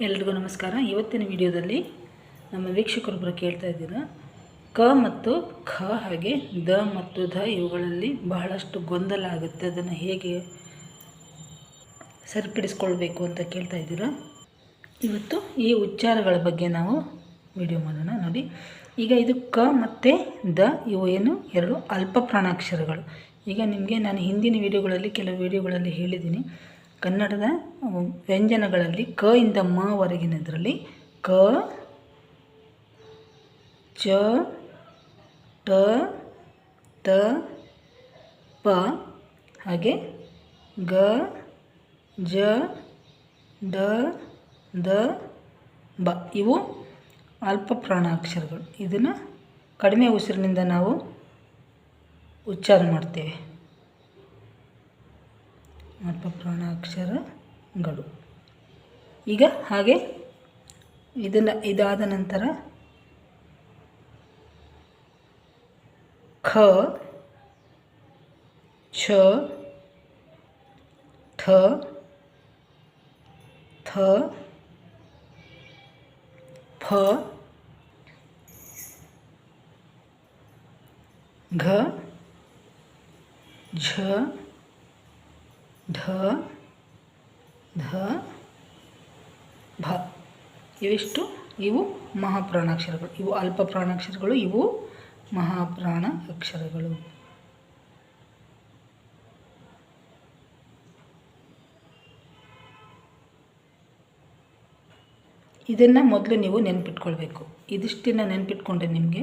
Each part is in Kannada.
ಎಲ್ರಿಗೂ ನಮಸ್ಕಾರ. ಇವತ್ತಿನ ವಿಡಿಯೋದಲ್ಲಿ ನಮ್ಮ ವೀಕ್ಷಕರೊಬ್ಬರು ಕೇಳ್ತಾ ಇದ್ದೀರ. ಕ ಮತ್ತು ಖ ಹಾಗೆ ದ ಮತ್ತು ಧ ಇವುಗಳಲ್ಲಿ ಬಹಳಷ್ಟು ಗೊಂದಲ ಆಗುತ್ತೆ. ಅದನ್ನು ಹೇಗೆ ಸರಿಪಡಿಸ್ಕೊಳ್ಬೇಕು ಅಂತ ಕೇಳ್ತಾ ಇದ್ದೀರ. ಇವತ್ತು ಈ ಉಚ್ಚಾರಗಳ ಬಗ್ಗೆ ನಾವು ವಿಡಿಯೋ ಮಾಡೋಣ. ನೋಡಿ, ಈಗ ಇದು ಕ ಮತ್ತು ದ, ಇವು ಏನು? ಎರಡು ಅಲ್ಪ ಪ್ರಾಣಾಕ್ಷರಗಳು ಈಗ ನಿಮಗೆ ನಾನು ಹಿಂದಿನ ವಿಡಿಯೋಗಳಲ್ಲಿ, ಕೆಲವು ವಿಡಿಯೋಗಳಲ್ಲಿ ಹೇಳಿದ್ದೀನಿ. ಕನ್ನಡದ ವ್ಯಂಜನಗಳಲ್ಲಿ ಕ ಇಂದ ಮ ವರೆಗಿನದರಲ್ಲಿ ಕ, ಚ, ಟ, ತ, ಪ, ಹಾಗೆ ಗ, ಜ, ಡ, ದ, ಬ ಇವು ಅಲ್ಪ ಪ್ರಾಣಾಕ್ಷರಗಳು. ಇದನ್ನು ಕಡಿಮೆ ಉಸಿರಿನಿಂದ ನಾವು ಉಚ್ಚಾರ ಮಾಡ್ತೇವೆ. ಅಲ್ಪ ಪ್ರಾಣಾಕ್ಷರಗಳು ಈಗ ಹಾಗೆ ಇದನ್ನು ಇದಾದ ನಂತರ ಖ ಛ ಠ ಥ ಫ ಘ ಝ ಢ ಧ ಭ ಇವಿಷ್ಟು ಇವು ಮಹಾಪ್ರಾಣಾಕ್ಷರಗಳು. ಇವು ಅಲ್ಪ ಪ್ರಾಣಾಕ್ಷರಗಳು, ಇವು ಮಹಾಪ್ರಾಣ ಅಕ್ಷರಗಳು ಇದನ್ನು ಮೊದಲು ನೀವು ನೆನ್ಪಿಟ್ಕೊಳ್ಬೇಕು. ಇದಿಷ್ಟನ್ನು ನೆನ್ಪಿಟ್ಕೊಂಡ್ರೆ ನಿಮಗೆ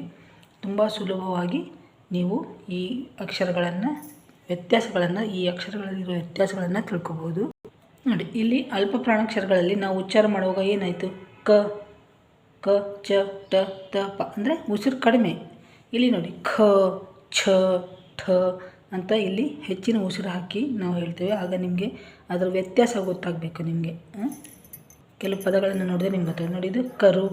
ತುಂಬ ಸುಲಭವಾಗಿ ನೀವು ಈ ಅಕ್ಷರಗಳನ್ನು ವ್ಯತ್ಯಾಸಗಳನ್ನು, ಈ ಅಕ್ಷರಗಳಲ್ಲಿರುವ ವ್ಯತ್ಯಾಸಗಳನ್ನು ತಿಳ್ಕೊಬೋದು. ನೋಡಿ, ಇಲ್ಲಿ ಅಲ್ಪ ಪ್ರಾಣಾಕ್ಷರಗಳಲ್ಲಿ ನಾವು ಉಚ್ಚಾರ ಮಾಡುವಾಗ ಏನಾಯಿತು? ಕ ಕ, ಚ, ಟ, ತ, ಪ ಅಂದರೆ ಉಸಿರು ಕಡಿಮೆ. ಇಲ್ಲಿ ನೋಡಿ, ಖ, ಛ, ಠ ಅಂತ ಇಲ್ಲಿ ಹೆಚ್ಚಿನ ಉಸಿರು ಹಾಕಿ ನಾವು ಹೇಳ್ತೇವೆ. ಆಗ ನಿಮಗೆ ಅದರ ವ್ಯತ್ಯಾಸ ಗೊತ್ತಾಗಬೇಕು ನಿಮಗೆ ಕೆಲವು ಪದಗಳನ್ನು ನೋಡಿದ್ರೆ ನಿಮ್ಗೆ ಗೊತ್ತಾಗ ನೋಡಿ, ಇದು ಕರು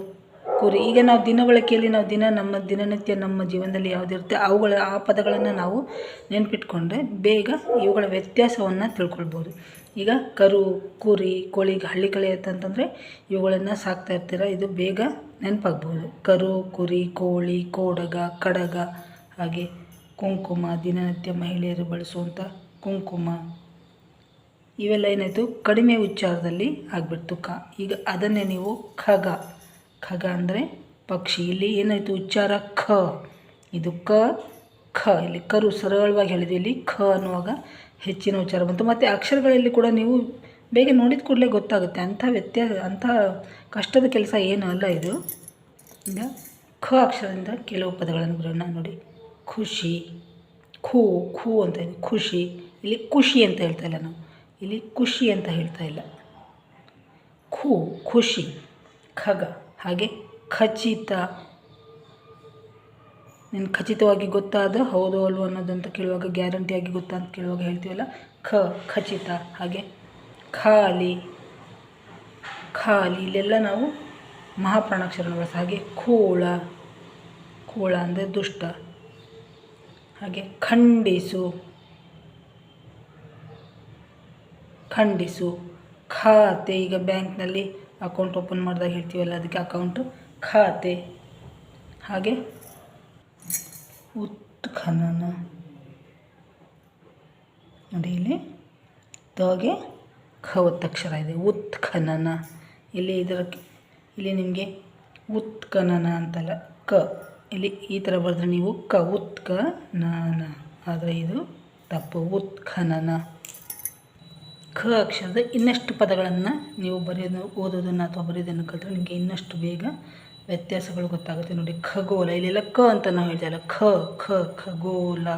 ಕುರಿ. ಈಗ ನಾವು ದಿನ ಬಳಕೆಯಲ್ಲಿ ನಾವು ದಿನ ನಮ್ಮ ದಿನನಿತ್ಯ ನಮ್ಮ ಜೀವನದಲ್ಲಿ ಯಾವುದಿರುತ್ತೆ ಅವುಗಳ ಆ ಪದಗಳನ್ನು ನಾವು ನೆನಪಿಟ್ಕೊಂಡ್ರೆ ಬೇಗ ಇವುಗಳ ವ್ಯತ್ಯಾಸವನ್ನು ತಿಳ್ಕೊಳ್ಬೋದು. ಈಗ ಕರು, ಕುರಿ, ಕೋಳಿ, ಹಳ್ಳಿ ಕಳೆ ಅಂತಂತಂದರೆ ಇವುಗಳನ್ನು ಸಾಕ್ತಾ ಇರ್ತೀರ, ಇದು ಬೇಗ ನೆನಪಾಗ್ಬೋದು. ಕರು, ಕುರಿ, ಕೋಳಿ, ಕೋಡಗ, ಕಡಗ, ಹಾಗೆ ಕುಂಕುಮ, ದಿನನಿತ್ಯ ಮಹಿಳೆಯರು ಬಳಸುವಂಥ ಕುಂಕುಮ. ಇವೆಲ್ಲ ಏನಾಯಿತು? ಕಡಿಮೆ ಉಚ್ಚಾರದಲ್ಲಿ ಆಗಿಬಿಡ್ತು ಕ. ಈಗ ಅದನ್ನೇ ನೀವು ಖಗ. ಖಗ ಅಂದರೆ ಪಕ್ಷಿ. ಇಲ್ಲಿ ಏನಾಯಿತು? ಉಚ್ಚಾರ ಖ. ಇದು ಕ, ಖ. ಇಲ್ಲಿ ಕರು ಸರಳವಾಗಿ ಹೇಳಿದ್ವಿ. ಇಲ್ಲಿ ಖ ಅನ್ನುವಾಗ ಹೆಚ್ಚಿನ ಉಚ್ಚಾರ ಬಂತು. ಮತ್ತು ಅಕ್ಷರಗಳಲ್ಲಿ ಕೂಡ ನೀವು ಬೇಗ ನೋಡಿದ ಕೂಡಲೇ ಗೊತ್ತಾಗುತ್ತೆ. ಅಂಥ ವ್ಯತ್ಯಾಸ, ಅಂಥ ಕಷ್ಟದ ಕೆಲಸ ಏನು ಅಲ್ಲ ಇದು. ಈಗ ಖ ಅಕ್ಷರದಿಂದ ಕೆಲವು ಪದಗಳನ್ನು ಬರೋಣ ನೋಡಿ. ಖುಷಿ, ಖೂ ಖೂ ಅಂತ ಖುಷಿ. ಇಲ್ಲಿ ಖುಷಿ ಅಂತ ಹೇಳ್ತಾ ಇಲ್ಲ ನಾವು. ಇಲ್ಲಿ ಖುಷಿ ಅಂತ ಹೇಳ್ತಾ ಇಲ್ಲ. ಖೂ, ಖುಷಿ, ಖಗ. ಹಾಗೆ ಖಚಿತ. ನಿನ್ನ ಖಚಿತವಾಗಿ ಗೊತ್ತಾದ ಹೌದು ಅಲ್ವೋ ಅನ್ನೋದಂತ ಕೇಳುವಾಗ ಗ್ಯಾರಂಟಿಯಾಗಿ ಗೊತ್ತಾ ಅಂತ ಕೇಳುವಾಗ ಹೇಳ್ತೀವಲ್ಲ? ಖ, ಖಚಿತ. ಹಾಗೆ ಖಾಲಿ. ಖಾಲಿ. ಇಲ್ಲೆಲ್ಲ ನಾವು ಮಹಾಪ್ರಾಣಾಕ್ಷರನ ಬಳಸ ಹಾಗೆ ಖೋಳ ಖೋಳ ಅಂದರೆ ದುಷ್ಟ. ಹಾಗೆ ಖಂಡಿಸು. ಖಂಡಿಸು. ಖಾತೆ ಈಗ ಬ್ಯಾಂಕ್ನಲ್ಲಿ ಅಕೌಂಟ್ ಓಪನ್ ಮಾಡಿದಾಗ ಹೇಳ್ತೀವಲ್ಲ, ಅದಕ್ಕೆ ಅಕೌಂಟು ಖಾತೆ. ಹಾಗೆ ಉತ್ಖನನ ನೋಡಿ ಇಲ್ಲಿ ತಗೆ ಖ ಒತ್ತಕ್ಷರ ಇದೆ ಉತ್ಖನನ ಇಲ್ಲಿ ಇದರ, ಇಲ್ಲಿ ನಿಮಗೆ ಉತ್ಖನನ ಅಂತಲ್ಲ, ಕ. ಇಲ್ಲಿ ಈ ಥರ ಬರೆದ್ರೆ ನೀವು ಕ ಉತ್ಖನನ ಆದರೆ ಇದು ತಪ್ಪು ಉತ್ಖನನ ಖ ಅಕ್ಷರದ ಇನ್ನಷ್ಟು ಪದಗಳನ್ನು ನೀವು ಬರೆಯೋದು, ಓದೋದನ್ನು ಅಥವಾ ಬರೆಯೋದನ್ನು ಕಲಿತ್ರೆ ನಿಮಗೆ ಇನ್ನಷ್ಟು ಬೇಗ ವ್ಯತ್ಯಾಸಗಳು ಗೊತ್ತಾಗುತ್ತೆ. ನೋಡಿ ಖಗೋಲ ಇಲ್ಲೆಲ್ಲ ಕ ಅಂತ ನಾವು ಹೇಳ್ತಾಯಿಲ್ಲ ಖ ಖ ಖಗೋಲ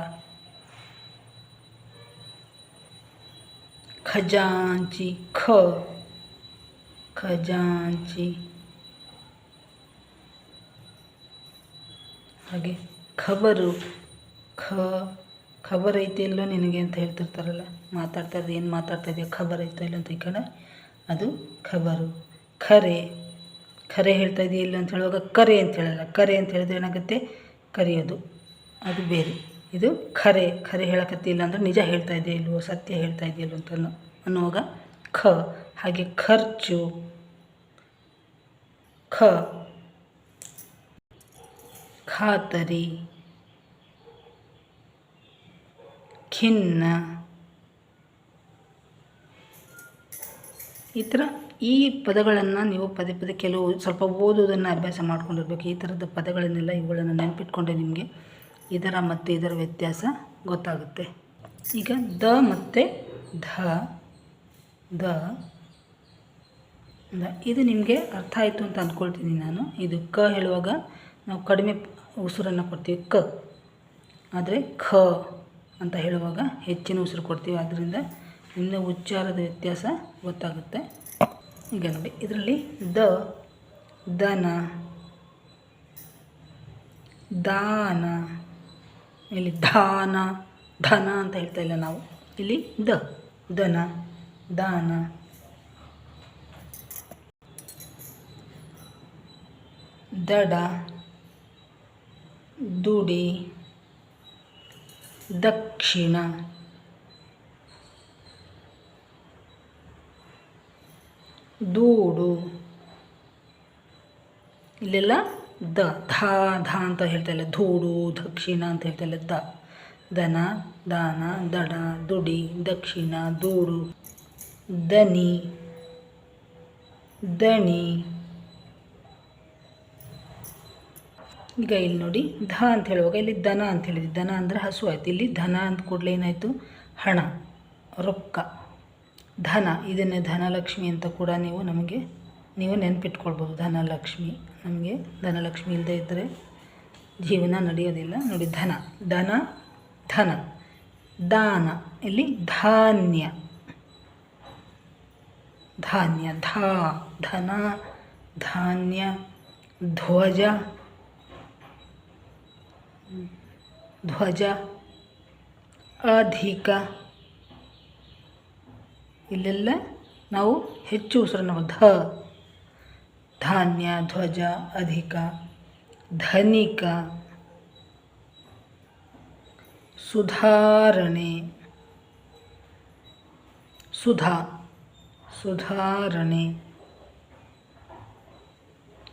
ಖಜಾಂಚಿ, ಖ. ಖಜಾಂಚಿ. ಹಾಗೆ, ಖಬರು, ಖ. ಖಬರ್ ಐತೆ ಇಲ್ಲೋ ನಿನಗೆ ಅಂತ ಹೇಳ್ತಿರ್ತಾರಲ್ಲ, ಮಾತಾಡ್ತಾ ಇರೋದು ಏನು ಮಾತಾಡ್ತಾ ಇದೆಯಾ? ಖಬರ್ ಐತೆ ಇಲ್ಲ ಅಂತ ಕಡೆ? ಅದು ಖಬರು. ಖರೆ. ಖರೆ ಹೇಳ್ತಾ ಇದೆಯಾ ಇಲ್ಲ ಅಂತ ಹೇಳುವಾಗ ಕರೆ ಅಂತ ಹೇಳಲ್ಲ. ಕರೆ ಅಂತ ಹೇಳಿದ್ರೆ ಏನಾಗುತ್ತೆ? ಕರೆಯೋದು. ಅದು ಬೇರೆ. ಇದು ಖರೆ. ಖರೆ ಹೇಳಕತ್ತಿಲ್ಲ ಅಂದರೆ ನಿಜ ಹೇಳ್ತಾ ಇದೆಯಾ ಇಲ್ವೋ? ಸತ್ಯ ಹೇಳ್ತಾ ಇದೆಯಲ್ವ ಅಂತ ಅನ್ನೋ ಅನ್ನುವಾಗ ಖ. ಹಾಗೆ ಖರ್ಚು. ಖ. ಖಾತರಿ. ಖಿನ್ನ. ಈ ಥರ ಈ ಪದಗಳನ್ನು ನೀವು ಪದೇ ಪದೇ ಕೆಲವು ಸ್ವಲ್ಪ ಓದೋದನ್ನು ಅಭ್ಯಾಸ ಮಾಡ್ಕೊಂಡಿರ್ಬೇಕು. ಈ ಥರದ ಪದಗಳನ್ನೆಲ್ಲ ಇವುಗಳನ್ನು ನೆನಪಿಟ್ಕೊಂಡ್ರೆ ನಿಮಗೆ ಇದರ ಮತ್ತು ಇದರ ವ್ಯತ್ಯಾಸ ಗೊತ್ತಾಗುತ್ತೆ. ಈಗ ದ ಮತ್ತು ಧ. ದ. ಇದು ನಿಮಗೆ ಅರ್ಥ ಆಯಿತು ಅಂತ ಅಂದ್ಕೊಳ್ತೀನಿ ನಾನು. ಇದು ಕ ಹೇಳುವಾಗ ನಾವು ಕಡಿಮೆ ಉಸಿರನ್ನು ಕೊಡ್ತೀವಿ. ಕ. ಆದರೆ ಖ. ಅಂತ ಹೇಳುವಾಗ ಹೆಚ್ಚಿನ ಉಸಿರು ಕೊಡ್ತೀವಿ. ಆದ್ದರಿಂದ ನಿಮ್ಮ ಉಚ್ಚಾರದ ವ್ಯತ್ಯಾಸ ಗೊತ್ತಾಗುತ್ತೆ. ಈಗ ನೋಡಿ, ಇದರಲ್ಲಿ ದ ದನ ದಾನ. ಇಲ್ಲಿ ದಾನ, ಧನ ಅಂತ ಹೇಳ್ತಾ ಇಲ್ಲ ನಾವು. ಇಲ್ಲಿ ದ ದನ ದಾನ. ದಡ, ದುಡಿ. ದಕ್ಷಿಣ. ದೂಡು. ಇಲ್ಲೆಲ್ಲ ದ, ಧಾ, ಧ ಅಂತ ಹೇಳ್ತಾ ಇಲ್ಲ. ಧೂಡು, ದಕ್ಷಿಣ ಅಂತ ಹೇಳ್ತಾ ಇಲ್ಲ. ದ. ದನ, ದಾನ, ದಡ, ದುಡಿ, ದಕ್ಷಿಣ, ದೂಡು. ದನಿ. ದಣಿ. ಈಗ ಇಲ್ಲಿ ನೋಡಿ, ಧ ಅಂತ ಹೇಳುವಾಗ ಇಲ್ಲಿ ದನ ಅಂತ ಹೇಳಿದ್ವಿ. ದನ ಅಂದರೆ ಹಸು ಆಯಿತು. ಇಲ್ಲಿ ಧನ ಅಂತ ಕೂಡಲೇ ಏನಾಯಿತು? ಹಣ, ರೊಕ್ಕ. ಧನ, ಇದನ್ನೇ ಧನಲಕ್ಷ್ಮಿ ಅಂತ ಕೂಡ ನೀವು ನಮಗೆ, ನೀವು ನೆನಪಿಟ್ಕೊಳ್ಬೋದು. ಧನಲಕ್ಷ್ಮಿ. ನಮಗೆ ಧನಲಕ್ಷ್ಮಿ ಇಲ್ಲದೆ ಇದ್ದರೆ ಜೀವನ ನಡೆಯೋದಿಲ್ಲ. ನೋಡಿ, ಧನ ಧನ ಧನ. ದಾನ, ಇಲ್ಲಿ ಧಾನ್ಯ. ಧಾನ್ಯ, ಧ, ಧನ, ಧಾನ್ಯ, ಧ್ವಜ. ಧ್ವಜ ಅಧಿಕ. ಇಲ್ಲೆಲ್ಲ ನಾವು ಹೆಚ್ಚು ಉಸಿರನ್ನು ಧ. ಧಾನ್ಯ, ಧ್ವಜ ಅಧಿಕ. ಧನಿಕ. ಸುಧಾರಣೆ. ಸುಧಾ. ಸುಧಾರಣೆ.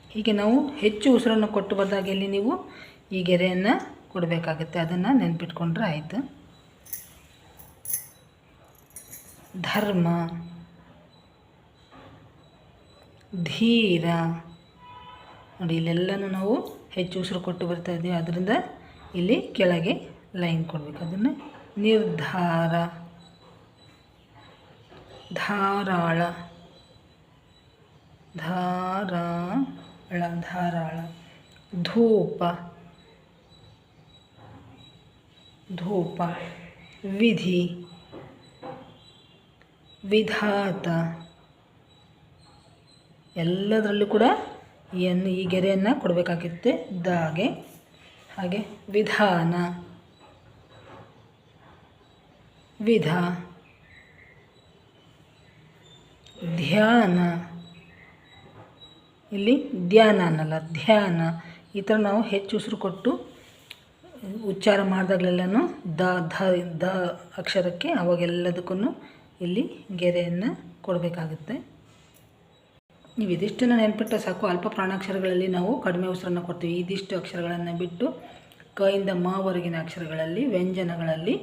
ಹೀಗೆ ನಾವು ಹೆಚ್ಚು ಉಸಿರನ್ನು ಕೊಟ್ಟು ಬಂದಾಗ ನೀವು ಈ ಗೆರೆಯನ್ನು ಕೊಡಬೇಕಾಗುತ್ತೆ. ಅದನ್ನು ನೆನ್ಪಿಟ್ಕೊಂಡ್ರೆ ಆಯಿತು. ಧರ್ಮ, ಧೀರ, ನೋಡಿ ಇಲ್ಲೆಲ್ಲನೂ ನಾವು ಹೆಚ್ಚು ಉಸಿರು ಕೊಟ್ಟು ಬರ್ತಾ ಇದ್ದೀವಿ. ಅದರಿಂದ ಇಲ್ಲಿ ಕೆಳಗೆ ಲೈನ್ ಕೊಡಬೇಕು. ಅದನ್ನು ನಿರ್ಧಾರ, ಧಾರಾಳ ಧಾರಾಳ ಧಾರಾಳ, ಧೂಪ. ಧೂಪ, ವಿಧಿ, ವಿಧಾತ. ಎಲ್ಲದರಲ್ಲೂ ಕೂಡ ಏನು ಈ ಗೆರೆಯನ್ನು ಕೊಡಬೇಕಾಗುತ್ತೆ ದಾಗೆ, ಹಾಗೆ ವಿಧಾನ. ವಿಧ. ಧ್ಯಾನ. ಇಲ್ಲಿ ಧ್ಯಾನ ಅನ್ನಲ್ಲ, ಧ್ಯಾನ. ಈ ಥರ ನಾವು ಹೆಚ್ಚು ಉಸಿರು ಕೊಟ್ಟು ಉಚ್ಚಾರ ಮಾಡಿದಾಗಲೆಲ್ಲನೂ ದ, ಧ, ದ ಅಕ್ಷರಕ್ಕೆ ಅವಾಗೆಲ್ಲದಕ್ಕೂ ಇಲ್ಲಿ ಗೆರೆಯನ್ನು ಕೊಡಬೇಕಾಗುತ್ತೆ. ನೀವು ಇದಿಷ್ಟನ್ನು ನೆನ್ಪಿಟ್ಟರೆ ಸಾಕು, ಅಲ್ಪ ಪ್ರಾಣಾಕ್ಷರಗಳಲ್ಲಿ ನಾವು ಕಡಿಮೆ ಉಸಿರನ್ನು ಕೊಡ್ತೀವಿ. ಇದಿಷ್ಟು ಅಕ್ಷರಗಳನ್ನು ಬಿಟ್ಟು ಕ ಇಂದ ಮಾವರೆಗಿನ ಅಕ್ಷರಗಳಲ್ಲಿ, ವ್ಯಂಜನಗಳಲ್ಲಿ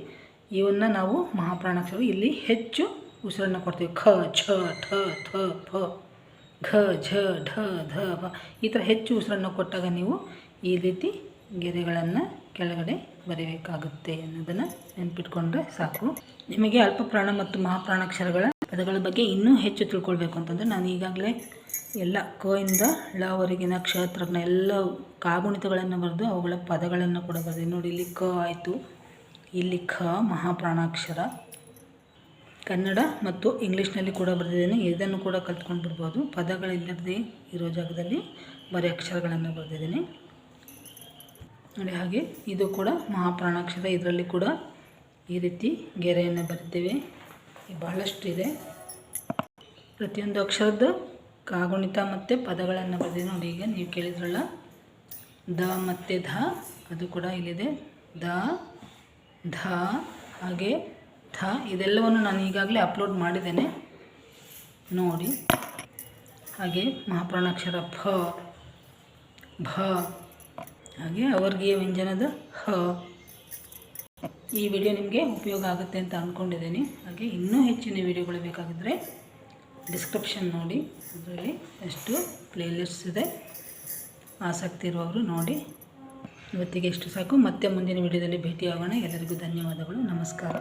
ಇವನ್ನು ನಾವು ಮಹಾಪ್ರಾಣಾಕ್ಷರ ಇಲ್ಲಿ ಹೆಚ್ಚು ಉಸಿರನ್ನು ಕೊಡ್ತೀವಿ. ಖ, ಛ, ಠ, ಥ ಫ ಘ, ಝ, ಢ, ಧ ಭ ಈ ಥರ ಹೆಚ್ಚು ಉಸಿರನ್ನು ಕೊಟ್ಟಾಗ ನೀವು ಈ ರೀತಿ ಗೆರೆಗಳನ್ನು ಕೆಳಗಡೆ ಬರೀಬೇಕಾಗುತ್ತೆ ಅನ್ನೋದನ್ನು ನೆನ್ಪಿಟ್ಕೊಂಡ್ರೆ ಸಾಕು. ನಿಮಗೆ ಅಲ್ಪ ಪ್ರಾಣ ಮತ್ತು ಮಹಾಪ್ರಾಣಾಕ್ಷರಗಳ ಪದಗಳ ಬಗ್ಗೆ ಇನ್ನೂ ಹೆಚ್ಚು ತಿಳ್ಕೊಳ್ಬೇಕು ಅಂತಂದರೆ ನಾನು ಈಗಾಗಲೇ ಎಲ್ಲ ಕ ಇಂದ ಳವರೆಗಿನ ಕ್ಷೇತ್ರಜ್ಞ ಎಲ್ಲ ಕಾಗುಣಿತಗಳನ್ನು ಬರೆದು ಅವುಗಳ ಪದಗಳನ್ನು ಕೂಡ ಬರೆದೆ. ನೋಡಿ, ಇಲ್ಲಿ ಕ ಆಯಿತು. ಇಲ್ಲಿ ಖ, ಮಹಾಪ್ರಾಣಾಕ್ಷರ, ಕನ್ನಡ ಮತ್ತು ಇಂಗ್ಲೀಷ್ನಲ್ಲಿ ಕೂಡ ಬರೆದಿದ್ದೇನೆ. ಇದನ್ನು ಕೂಡ ಕಲ್ತ್ಕೊಂಡು ಬಿಡ್ಬೋದು ಪದಗಳಿಲ್ಲದೆ ಇರೋ ಜಾಗದಲ್ಲಿ ಬರೀ ಅಕ್ಷರಗಳನ್ನು ಬರೆದಿದ್ದೇನೆ. ನೋಡಿ ಹಾಗೆ ಇದು ಕೂಡ ಮಹಾಪ್ರಾಣಾಕ್ಷರ ಇದರಲ್ಲಿ ಕೂಡ ಈ ರೀತಿ ಗೆರೆಯನ್ನು ಬರಿತೇವೆ ಬಹಳಷ್ಟು ಇದೆ. ಪ್ರತಿಯೊಂದು ಅಕ್ಷರದ ಕಾಗುಣಿತ ಮತ್ತು ಪದಗಳನ್ನು ಬರೆದಿದೆ ನೋಡಿ, ಈಗ ನೀವು ಕೇಳಿದ್ರಲ್ಲ? ದ ಮತ್ತು ಧ, ಅದು ಕೂಡ ಇಲ್ಲಿದೆ. ದ, ಧ, ಹಾಗೆ ಥ, ಇದೆಲ್ಲವನ್ನು ನಾನು ಈಗಾಗಲೇ ಅಪ್ಲೋಡ್ ಮಾಡಿದ್ದೇನೆ. ನೋಡಿ. ಹಾಗೆ ಮಹಾಪ್ರಾಣಾಕ್ಷರ ಫ ಭ ಹಾಗೆ ಅವರ್ಗೀಯ ವ್ಯಂಜನದ ಹ. ಈ ವಿಡಿಯೋ ನಿಮಗೆ ಉಪಯೋಗ ಆಗುತ್ತೆ ಅಂತ ಅಂದ್ಕೊಂಡಿದ್ದೀನಿ ಹಾಗೆ ಇನ್ನೂ ಹೆಚ್ಚಿನ ವಿಡಿಯೋಗಳು ಬೇಕಾಗಿದ್ದರೆ ಡಿಸ್ಕ್ರಿಪ್ಷನ್ ನೋಡಿ. ಅದರಲ್ಲಿ ಎಷ್ಟು ಪ್ಲೇಲಿಸ್ಟ್ಸ್ ಇದೆ, ಆಸಕ್ತಿ ಇರುವವರು ನೋಡಿ. ಇವತ್ತಿಗೆ ಎಷ್ಟು ಸಾಕು. ಮತ್ತೆ ಮುಂದಿನ ವಿಡಿಯೋದಲ್ಲಿ ಭೇಟಿಯಾಗೋಣ. ಎಲ್ಲರಿಗೂ ಧನ್ಯವಾದಗಳು. ನಮಸ್ಕಾರ.